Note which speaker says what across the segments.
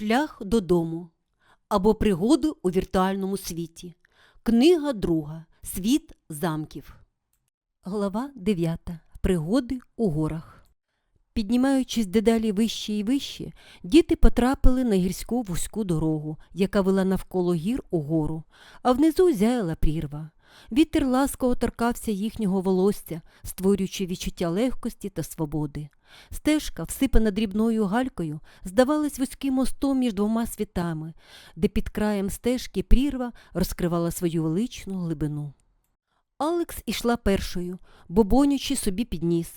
Speaker 1: Шлях додому або пригоди у віртуальному світі. Книга друга. Світ замків. Глава 9. Пригоди у горах. Піднімаючись дедалі вище і вище, діти потрапили на гірську вузьку дорогу, яка вела навколо гір угору, а внизу зяяла прірва. Вітер ласково торкався їхнього волосся, створюючи відчуття легкості та свободи. Стежка, всипана дрібною галькою, здавалась вузьким мостом між двома світами, де під краєм стежки прірва розкривала свою величну глибину. Алекс ішла першою, бобонячи собі підніс.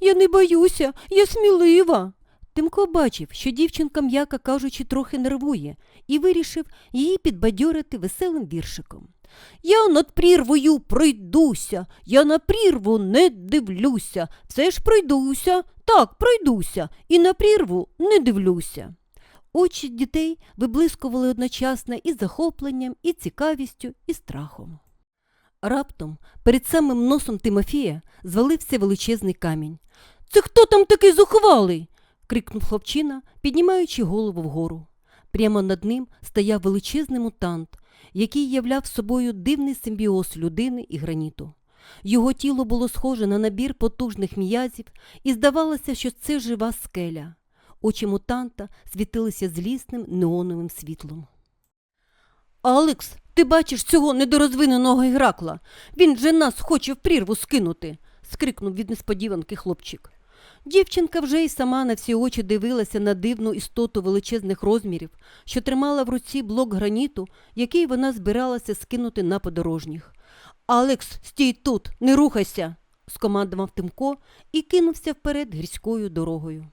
Speaker 1: Я не боюся, я смілива. Тимко бачив, що дівчинка, м'яко кажучи, трохи нервує, і вирішив її підбадьорити веселим віршиком. Я над прірвою пройдуся, я на прірву не дивлюся, все ж пройдуся, так, пройдуся, і на прірву не дивлюся. Очі дітей виблискували одночасно і захопленням, і цікавістю, і страхом. Раптом перед самим носом Тимофія звалився величезний камінь. Це хто там такий зухвалий? Крикнув хлопчина, піднімаючи голову вгору. Прямо над ним стояв величезний мутант, який являв собою дивний симбіоз людини і граніту. Його тіло було схоже на набір потужних м'язів, і здавалося, що це жива скеля. Очі мутанта світилися злісним неоновим світлом. Алекс, ти бачиш цього недорозвиненого Геракла? Він же нас хоче в прірву скинути, скрикнув від несподіванки хлопчик. Дівчинка вже й сама на всі очі дивилася на дивну істоту величезних розмірів, що тримала в руці блок граніту, який вона збиралася скинути на подорожніх. Алекс, стій тут, не рухайся, скомандував Тимко і кинувся вперед гірською дорогою.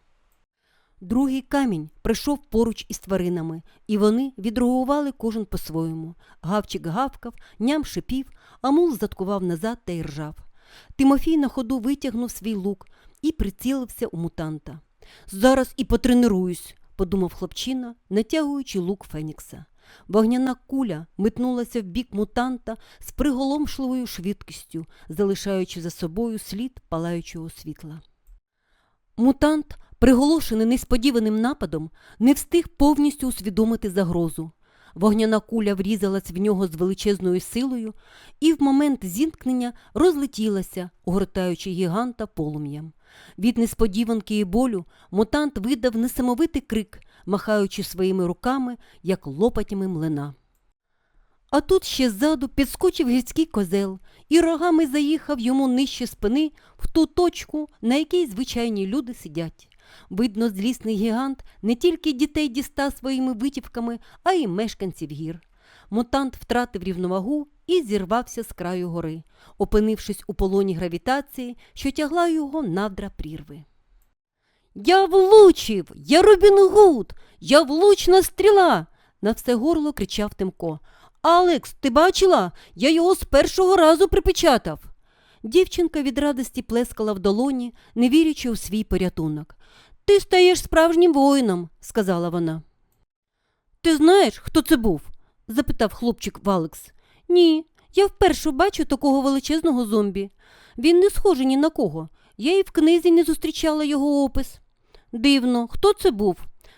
Speaker 1: Другий камінь прийшов поруч із тваринами, і вони відреагували кожен по-своєму. Гавчик гавкав, ням шипів, а мул заткував назад та й ржав. Тимофій на ходу витягнув свій лук і прицілився у мутанта. Зараз і потренуюсь, подумав хлопчина, натягуючи лук Фенікса. Вогняна куля метнулася в бік мутанта з приголомшливою швидкістю, залишаючи за собою слід палаючого світла. Мутант, приголошений несподіваним нападом, не встиг повністю усвідомити загрозу. Вогняна куля врізалась в нього з величезною силою і в момент зіткнення розлетілася, огортаючи гіганта полум'ям. Від несподіванки і болю мутант видав несамовитий крик, махаючи своїми руками, як лопатями млина. А тут ще ззаду підскочив гірський козел і рогами заїхав йому нижче спини в ту точку, на якій звичайні люди сидять. Видно, злісний гігант не тільки дітей дістав своїми витівками, а й мешканців гір. Мутант втратив рівновагу і зірвався з краю гори, опинившись у полоні гравітації, що тягла його навдра прірви. Я влучив, я Робін Гуд, я влучна стріла. на все горло кричав Тимко. Алекс, ти бачила? Я його з першого разу припечатав. Дівчинка від радості плескала в долоні, не вірячи у свій порятунок. Ти стаєш справжнім воїном, сказала вона. Ти знаєш, хто це був? запитав хлопчик Валекс. Ні, я вперше бачу такого величезного зомбі. Він не схожий ні на кого. Я і в книзі не зустрічала його опис. Дивно, хто це був?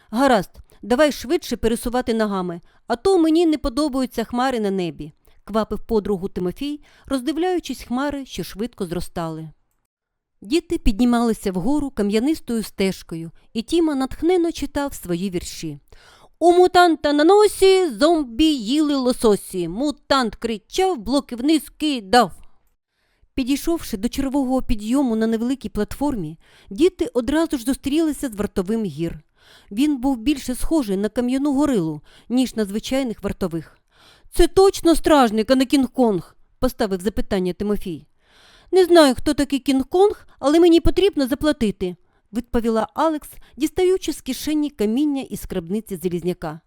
Speaker 1: Гаразд, давай швидше пересувати ногами, а то мені не подобаються хмари на небі, квапив подругу Тимофій, роздивляючись хмари, що швидко зростали. Діти піднімалися вгору кам'янистою стежкою, і Тіма натхненно читав свої вірші. У мутанта на носі зомбі їли лососі. Мутант кричав, блоки вниз кидав. Підійшовши до червового підйому на невеликій платформі, діти одразу ж зустрілися з вартовим гір. Він був більше схожий на кам'яну горилу, ніж на звичайних вартових. Це точно стражник, а не Кінг-Конг? поставив запитання Тимофій. Не знаю, хто такий Кінг-Конг, але мені потрібно заплатити, відповіла Алекс, дістаючи з кишені каміння із скрабниці залізняка.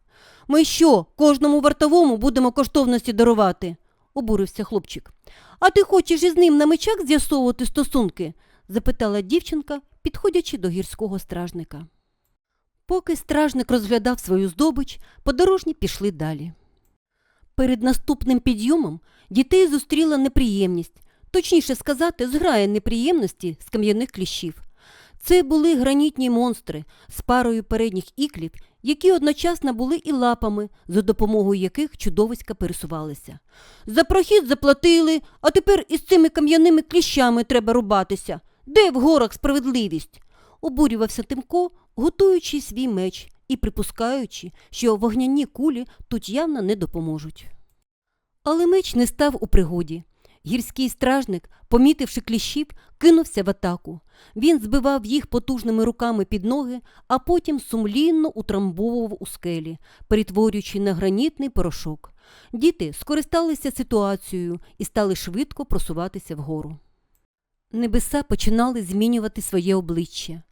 Speaker 1: Ми що, кожному вартовому будемо коштовності дарувати? обурився хлопчик. А ти хочеш із ним на мечах з'ясовувати стосунки? запитала дівчинка, підходячи до гірського стражника. Поки стражник розглядав свою здобич, подорожні пішли далі. Перед наступним підйомом дітей зустріла неприємність, точніше сказати, зграя неприємності з кам'яних кліщів. Це були гранітні монстри з парою передніх іклів, які одночасно були і лапами, за допомогою яких чудовиська пересувалися. За прохід заплатили, а тепер із цими кам'яними кліщами треба рубатися. Де в горах справедливість? обурювався Тимко, готуючи свій меч і припускаючи, що вогняні кулі тут явно не допоможуть. Але меч не став у пригоді. Гірський стражник, помітивши кліщів, кинувся в атаку. Він збивав їх потужними руками під ноги, а потім сумлінно утрамбовував у скелі, перетворюючи на гранітний порошок. Діти скористалися ситуацією і стали швидко просуватися вгору. Небеса починали змінювати своє обличчя.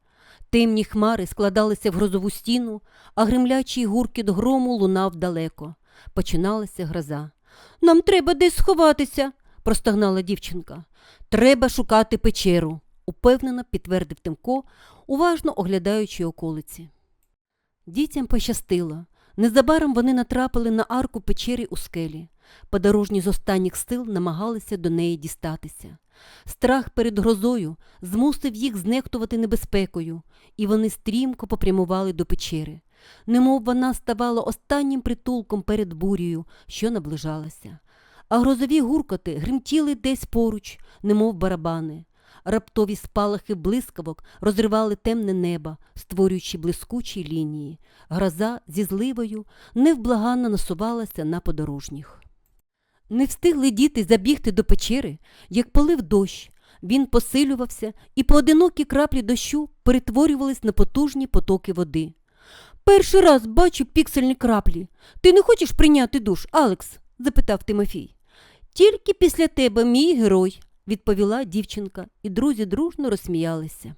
Speaker 1: Темні хмари складалися в грозову стіну, а гремлячий гуркіт грому лунав далеко. Починалася гроза. Нам треба десь сховатися, простогнала дівчинка. Треба шукати печеру, упевнено підтвердив Тимко, уважно оглядаючи околиці. Дітям пощастило. Незабаром вони натрапили на арку печери у скелі. Подорожні з останніх сил намагалися до неї дістатися. Страх перед грозою змусив їх знехтувати небезпекою, і вони стрімко попрямували до печери. Немов вона ставала останнім притулком перед бурею, що наближалася. А грозові гуркоти гримтіли десь поруч, немов барабани. Раптові спалахи блискавок розривали темне небо, створюючи блискучі лінії. Гроза зі зливою невблаганно насувалася на подорожніх. Не встигли діти забігти до печери, як полив дощ. Він посилювався, і поодинокі краплі дощу перетворювались на потужні потоки води. Перший раз бачу піксельні краплі. Ти не хочеш прийняти душ, Алекс? запитав Тимофій. Тільки після тебе, мій герой, відповіла дівчинка, і друзі дружно розсміялися.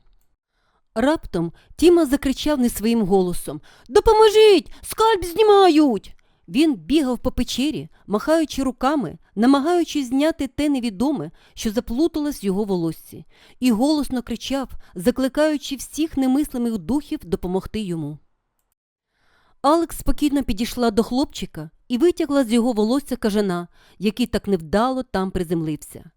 Speaker 1: Раптом Тіма закричав не своїм голосом Допоможіть! Скальп знімають! Він бігав по печері, махаючи руками, намагаючись зняти те невідоме, що заплуталось в його волоссі, і голосно кричав, закликаючи всіх немислимих духів допомогти йому. Алекс спокійно підійшла до хлопчика і витягла з його волосся кажана, який так невдало там приземлився.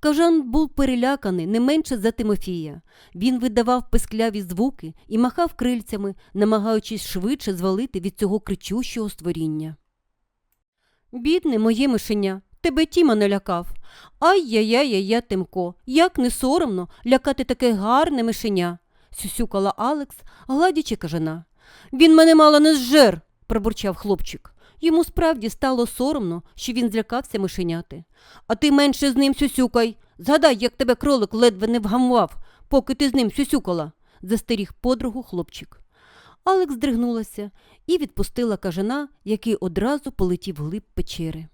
Speaker 1: Кажан був переляканий не менше за Тимофія. Він видавав пискляві звуки і махав крильцями, намагаючись швидше звалити від цього кричущого створіння. Бідне моє мишеня, тебе Тіма налякав. Ай-яй-яй-яй, Тимко, як не соромно лякати таке гарне мишеня, сюсюкала Алекс, гладячи кажана. Він мене мало не зжер, пробурчав хлопчик. Йому справді стало соромно, що він злякався мишеняти. А ти менше з ним сюсюкай. Згадай, як тебе кролик ледве не вгамував, поки ти з ним сюсюкала, застеріг подругу хлопчик. Алекс здригнулася і відпустила кажана, який одразу полетів глиб печери.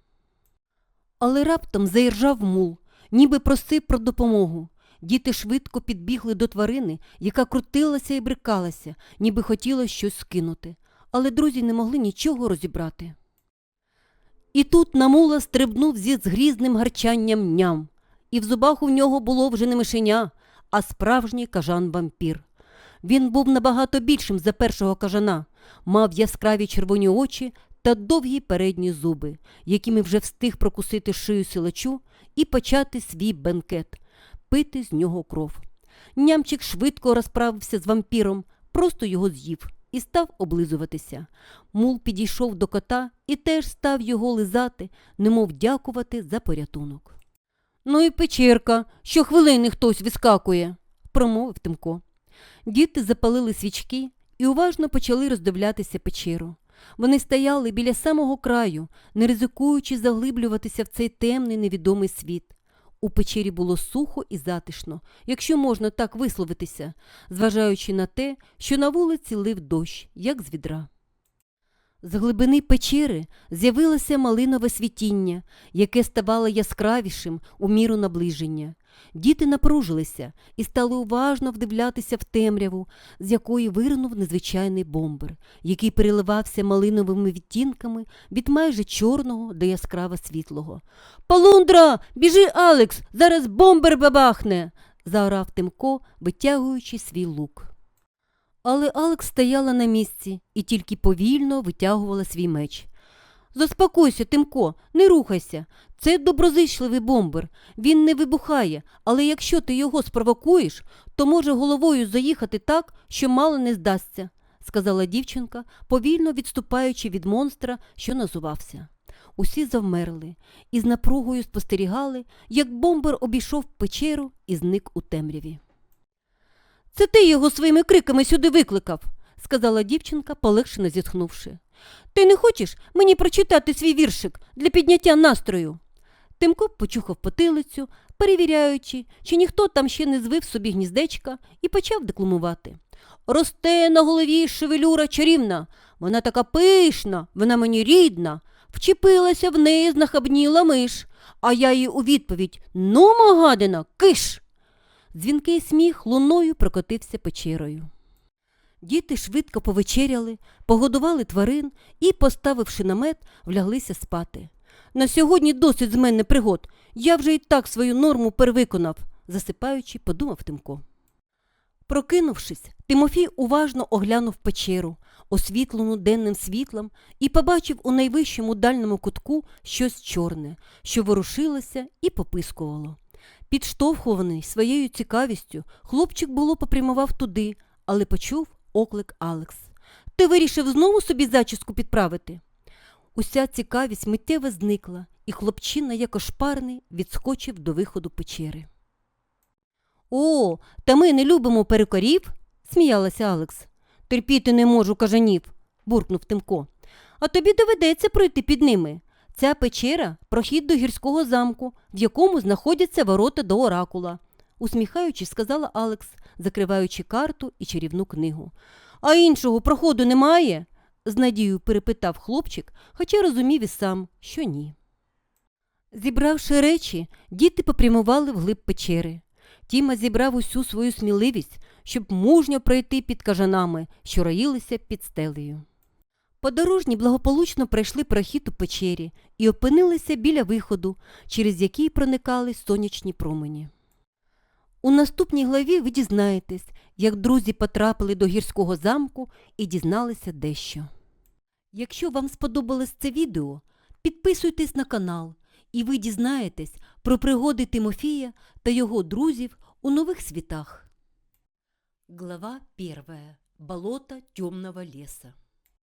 Speaker 1: Але раптом заіржав мул, ніби просив про допомогу. Діти швидко підбігли до тварини, яка крутилася і брикалася, ніби хотіла щось скинути, але друзі не могли нічого розібрати. І тут на мула стрибнув зі згрізним гарчанням ням, і в зубах у нього було вже не мишеня, а справжній кажан-вампір. Він був набагато більшим за першого кажана, мав яскраві червоні очі та довгі передні зуби, якими вже встиг прокусити шию силачу і почати свій бенкет, пити з нього кров. Нямчик швидко розправився з вампіром, просто його з'їв і став облизуватися. Мул підійшов до кота і теж став його лизати, немов дякувати за порятунок. Ну і печерка, що хвилини хтось вискакує, промовив Тимко. Діти запалили свічки і уважно почали роздивлятися печеру. Вони стояли біля самого краю, не ризикуючи заглиблюватися в цей темний невідомий світ. У печері було сухо і затишно, якщо можна так висловитися, зважаючи на те, що на вулиці лив дощ, як з відра. З глибини печери з'явилося малинове світіння, яке ставало яскравішим у міру наближення. Діти напружилися і стали уважно вдивлятися в темряву, з якої виринув незвичайний бомбер, який переливався малиновими відтінками від майже чорного до яскраво світлого. Полундра, біжи, Алекс, зараз бомбер бабахне. заорав Тимко, витягуючи свій лук. Але Алекс стояла на місці і тільки повільно витягувала свій меч. Заспокойся, Тимко, не рухайся. Це доброзичливий бомбер. Він не вибухає, але якщо ти його спровокуєш, то може головою заїхати так, що мало не здасться, сказала дівчинка, повільно відступаючи від монстра, що назувався. Усі завмерли і з напругою спостерігали, як бомбер обійшов печеру і зник у темряві. Це ти його своїми криками сюди викликав, сказала дівчинка, полегшено зітхнувши. Ти не хочеш мені прочитати свій віршик для підняття настрою? Тимко почухав потилицю, перевіряючи, чи ніхто там ще не звив собі гніздечка, і почав декламувати. Росте на голові шевелюра чарівна, вона така пишна, вона мені рідна. Вчепилася в неї знахабніла миш, а я їй у відповідь Ну, магадина, киш. Дзвінкий сміх луною прокотився печерою. Діти швидко повечеряли, погодували тварин і, поставивши намет, вляглися спати. На сьогодні досить з мене пригод. Я вже і так свою норму перевиконав, засипаючи, подумав Тимко. Прокинувшись, Тимофій уважно оглянув печеру, освітлену денним світлом, і побачив у найвищому дальньому кутку щось чорне, що ворушилося і попискувало. Підштовхуваний своєю цікавістю, хлопчик було попрямував туди, але почув оклик Алекс. Ти вирішив знову собі зачіску підправити? Уся цікавість миттєво зникла, і хлопчина, як ошпарний, відскочив до виходу печери. О, та ми не любимо перукарів, сміялася Алекс. Терпіти не можу кажанів, буркнув Тимко. А тобі доведеться пройти під ними. Ця печера прохід до гірського замку, в якому знаходяться ворота до оракула, усміхаючись, сказала Алекс, закриваючи карту і чарівну книгу. А іншого проходу немає? з надією перепитав хлопчик, хоча розумів і сам, що ні. Зібравши речі, діти попрямували вглиб печери. Тіма зібрав усю свою сміливість, щоб мужньо пройти під кажанами, що роїлися під стелею. Подорожні благополучно пройшли прохід у печері і опинилися біля виходу, через який проникали сонячні промені. У наступній главі ви дізнаєтесь, як друзі потрапили до гірського замку і дізналися дещо. Якщо вам сподобалось це відео, підписуйтесь на канал, і ви дізнаєтесь про пригоди Тимофія та його друзів у нових світах. Глава 1. Болото темного леса